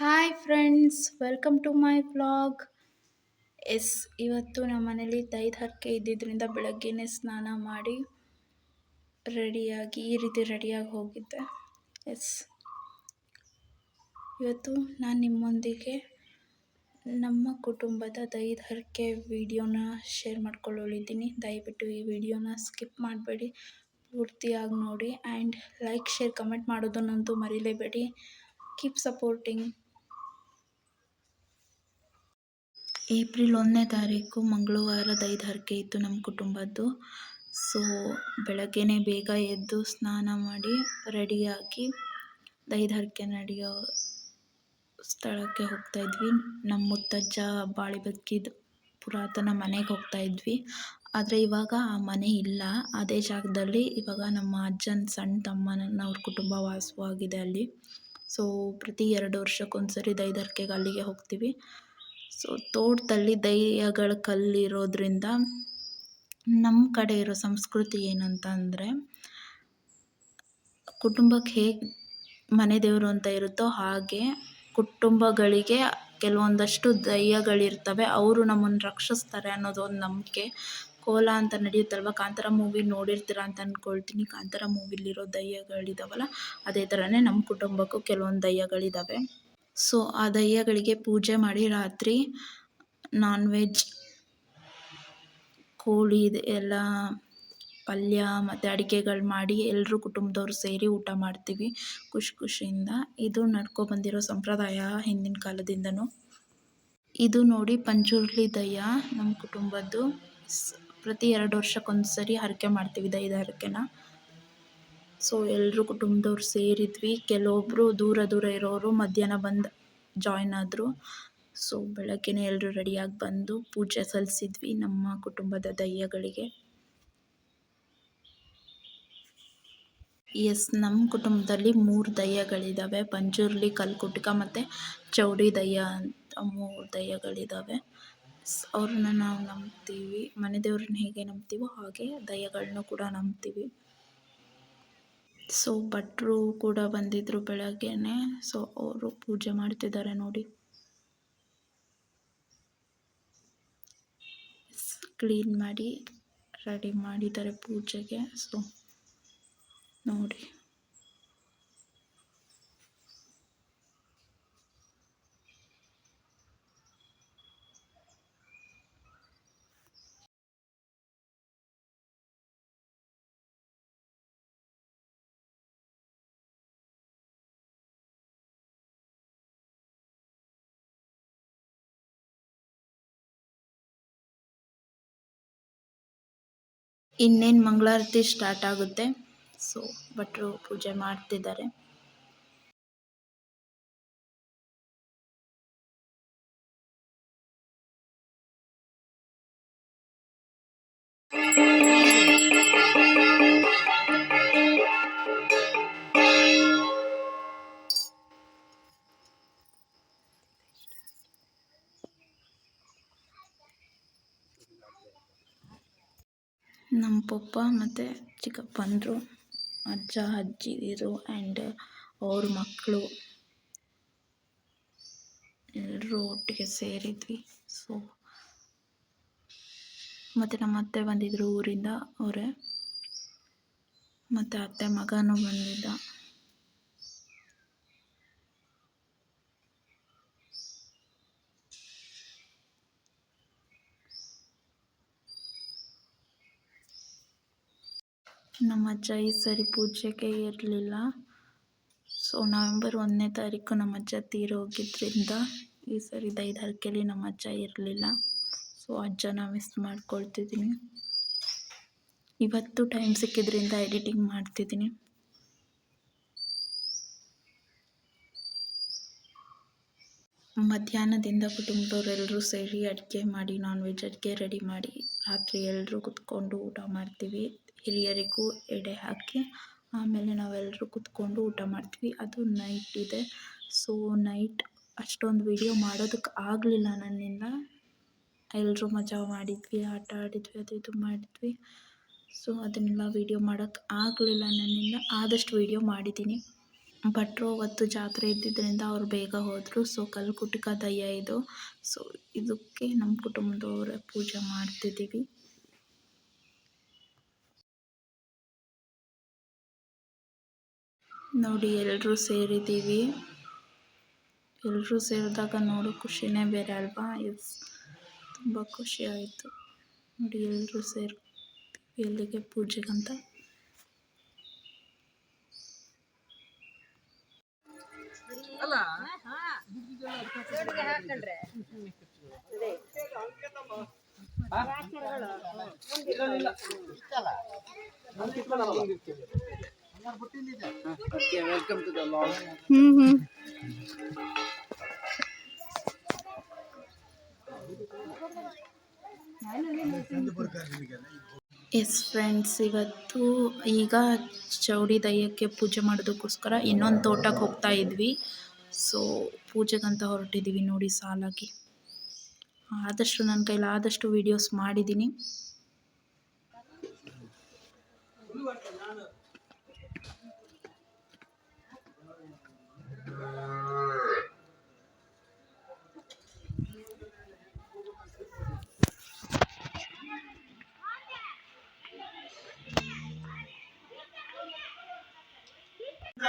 Hi friends welcome to my vlogs ಇವತ್ತು ನಮ್ಮ ಮನೇಲಿ ಹರಕೆ ಇದ್ದಿದ್ದರಿಂದ ಬೆಳಗ್ಗೆನೇ ಸ್ನಾನ ಮಾಡಿ ರೆಡಿಯಾಗಿ, ಈ ರೀತಿ ರೆಡಿಯಾಗಿ ಹೋಗಿದ್ದೆ. ಎಸ್ ಇವತ್ತು ನಾನು ನಿಮ್ಮೊಂದಿಗೆ ನಮ್ಮ ಕುಟುಂಬದ ಹರಕೆ ವಿಡಿಯೋನ ಶೇರ್ ಮಾಡ್ಕೊಳ್ಳೋಳಿದ್ದೀನಿ. ದಯವಿಟ್ಟು ಈ ವಿಡಿಯೋನ ಸ್ಕಿಪ್ ಮಾಡಬೇಡಿ, ಪೂರ್ತಿಯಾಗಿ ನೋಡಿ. ಆ್ಯಂಡ್ ಲೈಕ್ ಶೇರ್ ಕಮೆಂಟ್ ಮಾಡೋದನ್ನಂತೂ ಮರಿಲೇಬೇಡಿ. ಕೀಪ್ ಸಪೋರ್ಟಿಂಗ್ ಏಪ್ರಿಲ್ ಒಂದನೇ ತಾರೀಕು ಮಂಗಳವಾರದ ಐದು ಹರಕೆ ಇತ್ತು ನಮ್ಮ ಕುಟುಂಬದ್ದು. ಸೊ, ಬೆಳಗ್ಗೆನೇ ಬೇಗ ಎದ್ದು ಸ್ನಾನ ಮಾಡಿ ರೆಡಿಯಾಗಿ ಐದು ಹರಕೆ ನಡೆಯೋ ಸ್ಥಳಕ್ಕೆ ಹೋಗ್ತಾ ಇದ್ವಿ. ನಮ್ಮ ಮುತ್ತಜ್ಜ ಬಾಳಿ ಬದುಕಿದ ಪುರಾತನ ಮನೆಗೆ ಹೋಗ್ತಾ ಇದ್ವಿ. ಆದರೆ ಇವಾಗ ಆ ಮನೆ ಇಲ್ಲ. ಅದೇ ಜಾಗದಲ್ಲಿ ಇವಾಗ ನಮ್ಮ ಅಜ್ಜನ ಸಣ್ಣ ತಮ್ಮನ ಅವ್ರ ಕುಟುಂಬ ವಾಸವಾಗಿದೆ ಅಲ್ಲಿ. ಸೊ, ಪ್ರತಿ ಎರಡು ವರ್ಷಕ್ಕೊಂದ್ಸರಿ ದೈದರ್ಕೆಗೆ ಅಲ್ಲಿಗೆ ಹೋಗ್ತೀವಿ. ಸೊ ತೋಟದಲ್ಲಿ ದೈಯಗಳ ಕಲ್ಲಿರೋದ್ರಿಂದ ನಮ್ಮ ಕಡೆ ಇರೋ ಸಂಸ್ಕೃತಿ ಏನಂತ ಅಂದರೆ ಕುಟುಂಬಕ್ಕೆ ಹೇಗೆ ಮನೆ ದೇವರು ಅಂತ ಇರುತ್ತೋ ಹಾಗೆ ಕುಟುಂಬಗಳಿಗೆ ಕೆಲವೊಂದಷ್ಟು ದಯ್ಯಗಳಿರ್ತವೆ ಅವರು ನಮ್ಮನ್ನು ರಕ್ಷಿಸ್ತಾರೆ ಅನ್ನೋದು ಒಂದು ನಂಬಿಕೆ. ಕೋಲ ಅಂತ ನಡೆಯುತ್ತಲ್ವ? ಕಾಂತಾರ ಮೂವಿ ನೋಡಿರ್ತೀರ ಅಂತ ಅಂದ್ಕೊಳ್ತೀನಿ ಕಾಂತಾರ ಮೂವಿಲಿರೋ ದಯ್ಯಗಳಿದಾವಲ್ಲ ಅದೇ ಥರನೇ ನಮ್ಮ ಕುಟುಂಬಕ್ಕೂ ಕೆಲವೊಂದು ದಯ್ಯಗಳಿದ್ದಾವೆ ಸೊ, ಆ ದಯ್ಯಗಳಿಗೆ ಪೂಜೆ ಮಾಡಿ ರಾತ್ರಿ ನಾನ್ ವೆಜ್ ಕೋಳಿ ಎಲ್ಲ ಪಲ್ಯ ಮತ್ತು ಅಡುಗೆಗಳು ಮಾಡಿ ಎಲ್ಲರೂ ಕುಟುಂಬದವ್ರು ಸೇರಿ ಊಟ ಮಾಡ್ತೀವಿ ಖುಷಿ ಖುಷಿಯಿಂದ. ಇದು ಬಂದಿರೋ ಸಂಪ್ರದಾಯ ಹಿಂದಿನ ಕಾಲದಿಂದನೂ. ಇದು ನೋಡಿ ಪಂಚುರ್ಲಿ ದಯ್ಯ ನಮ್ಮ ಕುಟುಂಬದ್ದು. ಪ್ರತಿ ಎರಡು ವರ್ಷಕ್ಕೊಂದು ಸರಿ ಹರಕೆ ಮಾಡ್ತೀವಿ ದಯ್ಯದ ಹರಕೆನ. ಸೊ ಎಲ್ಲರೂ ಕುಟುಂಬದವ್ರು ಸೇರಿದ್ವಿ. ಕೆಲವೊಬ್ಬರು ದೂರ ದೂರ ಇರೋರು ಮಧ್ಯಾಹ್ನ ಬಂದು ಜಾಯ್ನ್ ಆದರು. ಸೊ ಬೆಳಗ್ಗೆನೇ ಎಲ್ಲರೂ ರೆಡಿಯಾಗಿ ಬಂದು ಪೂಜೆ ಸಲ್ಲಿಸಿದ್ವಿ ನಮ್ಮ ಕುಟುಂಬದ ದಯ್ಯಗಳಿಗೆ ಎಸ್ ನಮ್ಮ ಕುಟುಂಬದಲ್ಲಿ ಮೂರು ದಯ್ಯಗಳಿದ್ದಾವೆ ಪಂಜುರ್ಲಿ, ಕಲ್ಕುಟ್ಕ ಮತ್ತು ಚೌಡಿ ದಯ್ಯ ಅಂತ ಮೂರು ದಯ್ಯಗಳಿದ್ದಾವೆ ಅವ್ರನ್ನ ನಾವು ನಂಬ್ತೀವಿ. ಮನೆ ದೇವ್ರನ್ನ ಹೇಗೆ ನಂಬ್ತೀವೋ ಹಾಗೆ ದಯ್ಯಗಳನ್ನೂ ಕೂಡ ನಂಬ್ತೀವಿ. ಸೊ ಭಟ್ರು ಕೂಡ ಬಂದಿದ್ದರು ಬೆಳಗ್ಗೆನೆ. ಸೊ ಅವರು ಪೂಜೆ ಮಾಡ್ತಿದ್ದಾರೆ ನೋಡಿ. ಕ್ಲೀನ್ ಮಾಡಿ ರೆಡಿ ಮಾಡಿದ್ದಾರೆ ಪೂಜೆಗೆ. ಸೊ ನೋಡಿ. ಇನ್ನೇನು ಮಂಗಳಾರತಿ ಸ್ಟಾರ್ಟ್ ಆಗುತ್ತೆ. ಸೊ ಭಟ್ರು ಪೂಜೆ ಮಾಡ್ತಿದ್ದಾರೆ. ನಮ್ಮ ಪಪ್ಪ ಮತ್ತು ಚಿಕ್ಕಪ್ಪಂದಿರು ಅಜ್ಜ, ಅಜ್ಜಿದಿರು ಆ್ಯಂಡ್ ಅವ್ರ ಮಕ್ಕಳು ಎಲ್ಲರೂ ಒಟ್ಟಿಗೆ ಸೇರಿದ್ವಿ. ಸೊ ಮತ್ತು ನಮ್ಮ ಅತ್ತೆ ಬಂದಿದ್ದರು ಊರಿಂದ, ಅವರೇ. ಮತ್ತು ಅತ್ತೆ ಮಗನೂ ಬಂದಿದ್ದ. ನಮ್ಮ ಅಜ್ಜ ಈ ಸರಿ ಪೂಜೆಗೆ ಇರಲಿಲ್ಲ. ಸೊ ನವೆಂಬರ್ ಒಂದನೇ ತಾರೀಕು ನಮ್ಮ ಅಜ್ಜ ತೀರೋಗಿದ್ದರಿಂದ ಈ ಸರಿ ದೈದರ್ಕೆಲಿ ನಮ್ಮ ಅಜ್ಜ ಇರಲಿಲ್ಲ. ಸೊ ಅಜ್ಜನ ಮಿಸ್ ಮಾಡ್ಕೊಳ್ತಿದ್ದೀನಿ. ಇವತ್ತು ಟೈಮ್ ಸಿಕ್ಕಿದ್ರಿಂದ ಎಡಿಟಿಂಗ್ ಮಾಡ್ತಿದ್ದೀನಿ. ಮಧ್ಯಾಹ್ನದಿಂದ ಕುಟುಂಬದವರೆಲ್ಲರೂ ಸೇರಿ ಅಡುಗೆ ಮಾಡಿ ನಾನ್ ವೆಜ್ ಅಡುಗೆ ರೆಡಿ ಮಾಡಿ, ರಾತ್ರಿ ಎಲ್ಲರೂ ಕುತ್ಕೊಂಡು ಊಟ ಮಾಡ್ತೀವಿ. ಹಿರಿಯರಿಗೂ ಎಡೆ ಹಾಕಿ, ಆಮೇಲೆ ನಾವೆಲ್ಲರೂ ಕುತ್ಕೊಂಡು ಊಟ ಮಾಡ್ತೀವಿ. ಅದು ನೈಟ್ ಇದೆ. ಸೊ ನೈಟ್ ಅಷ್ಟೊಂದು ವೀಡಿಯೋ ಮಾಡೋದಕ್ಕೆ ಆಗಲಿಲ್ಲ ನನ್ನಿಂದ. ಎಲ್ಲರೂ ಮಜಾ ಮಾಡಿದ್ವಿ, ಆಟ ಆಡಿದ್ವಿ, ಅದು ಇದು ಮಾಡಿದ್ವಿ. ಸೊ ಅದನ್ನೆಲ್ಲ ವೀಡಿಯೋ ಮಾಡೋಕ್ಕೆ ಆಗಲಿಲ್ಲ ನನ್ನಿಂದ. ಆದಷ್ಟು ವೀಡಿಯೋ ಮಾಡಿದ್ದೀನಿ. ಭಟ್ರು ಅವತ್ತು ಜಾತ್ರೆ ಇದ್ದಿದ್ದರಿಂದ ಅವ್ರು ಬೇಗ ಹೋದರು. ಸೊ ಕಲ್ಕುಟಿಕ ದಯ್ಯ ಇದು. ಸೊ ಇದಕ್ಕೆ ನಮ್ಮ ಕುಟುಂಬದವರ ಪೂಜೆ ಮಾಡ್ತಿದ್ದೀವಿ. ನೋಡಿ ಎಲ್ಲರೂ ಸೇರಿದ್ದೀವಿ. ಎಲ್ಲರೂ ಸೇರಿದಾಗ ನೋಡು ಖುಷಿನೇ ಬೇರೆ ಅಲ್ವಾ? ಎಸ್ ತುಂಬ ಖುಷಿ ಆಯಿತು. ನೋಡಿ ಎಲ್ಲರೂ ಸೇರಿ ಎಲ್ಲಿಗೆ ಪೂಜೆಗಂತ? Welcome hmm vlogs friends ಇವತ್ತು ಈಗ ಚೌಡಿ ದಯ್ಯಕ್ಕೆ ಪೂಜೆ ಮಾಡೋದಕ್ಕೋಸ್ಕರ ಇನ್ನೊಂದು ತೋಟಕ್ಕೆ ಹೋಗ್ತಾ ಇದ್ವಿ. ಸೊ ಪೂಜೆಗಂತ ಹೊರಟಿದ್ದೀವಿ ನೋಡಿ ಸಾಲಾಗಿ. ಆದಷ್ಟು ನನ್ನ ಕೈಲಾದಷ್ಟು ವೀಡಿಯೋಸ್ ಮಾಡಿದ್ದೀನಿ.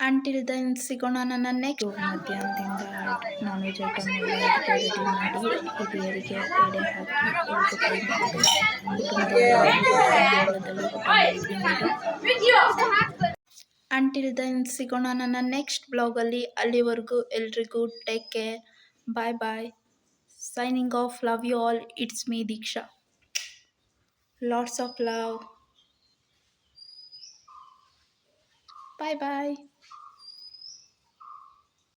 ಅಂಟಿಲ್ ದೆನ್ ಸಿಗೋಣ ನನ್ನ ನೆಕ್ಸ್ಟ್ ಮಧ್ಯಾಹ್ನದಿಂದ ನಾನ್ ವೆಜ್ ಐಟಮ್ ರೆಡಿ ಮಾಡಿ ಹಿರಿಯರಿಗೆ ಎಡೆ ಹಾಕಿ ಅಂಟಿಲ್ ದೆನ್ ಸಿಗೋಣ ನನ್ನ ನೆಕ್ಸ್ಟ್ ಬ್ಲಾಗಲ್ಲಿ ಅಲ್ಲಿವರೆಗೂ ಎಲ್ರಿಗೂ take care bye bye signing off love you all it's me Deeksha lots of love bye bye